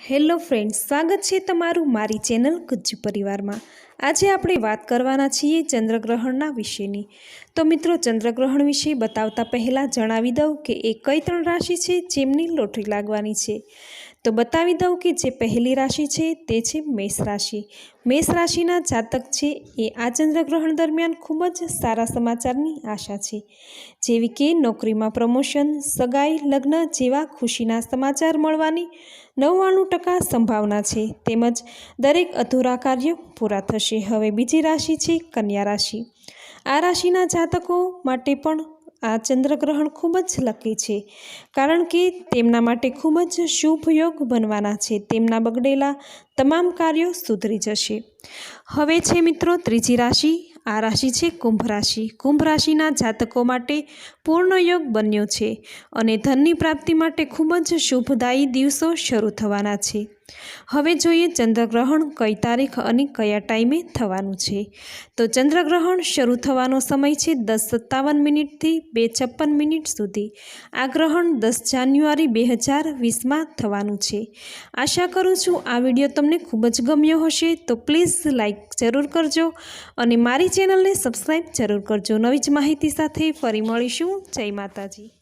Hello friends સ્વાગત છે તમારું મારી ચેનલ ગુજ્જુ પરિવારમાં. આજે આપણે વાત કરવાના છીએ ચંદ્રગ્રહણના વિશેની. તો મિત્રો, ચંદ્રગ્રહણ વિશે બતાવતા પહેલાં જણાવી દઉં કે એ કઈ ત્રણ રાશિ છે જેમની લોટરી લાગવાની છે. તો બતાવી દઉં કે જે પહેલી રાશિ છે તે છે મેષ રાશિ. મેષ રાશિના જાતક છે એ આ ચંદ્રગ્રહણ દરમિયાન ખૂબ જ સારા સમાચારની આશા છે. જેવી કે નોકરીમાં પ્રમોશન, સગાઈ, લગ્ન જેવા ખુશીના સમાચાર મળવાની નવ્વાણું ટકા સંભાવના છે. તેમજ દરેક અધૂરા કાર્ય પૂરા થશે. હવે બીજી રાશિ છે કન્યા રાશિ. આ રાશિના જાતકો માટે પણ આ ચંદ્રગ્રહણ ખૂબ જ લકી છે, કારણ કે તેમના માટે ખૂબ જ શુભ યોગ બનવાના છે. તેમના બગડેલા તમામ કાર્યો સુધરી જશે. હવે છે મિત્રો ત્રીજી રાશિ. આ રાશિ છે કુંભ રાશિ. કુંભ રાશિના જાતકો માટે પૂર્ણ યોગ બન્યો છે અને ધનની પ્રાપ્તિ માટે ખૂબ જ શુભદાયી દિવસો શરૂ થવાના છે. હવે જોઈએ ચંદ્રગ્રહણ કઈ તારીખ અને કયા ટાઈમે થવાનું છે. તો ચંદ્રગ્રહણ શરૂ થવાનો સમય છે દસ સત્તાવન મિનિટથી બે છપ્પન મિનિટ સુધી. આ ગ્રહણ દસ જાન્યુઆરી બે હજાર વીસમાં થવાનું છે. આશા કરું છું આ વીડિયો તમને ખૂબ જ ગમ્યો હશે, તો પ્લીઝ લાઈક જરૂર કરજો અને મારી ચેનલને સબસ્ક્રાઈબ જરૂર કરજો. નવી જ માહિતી સાથે ફરી મળીશું. જય માતાજી.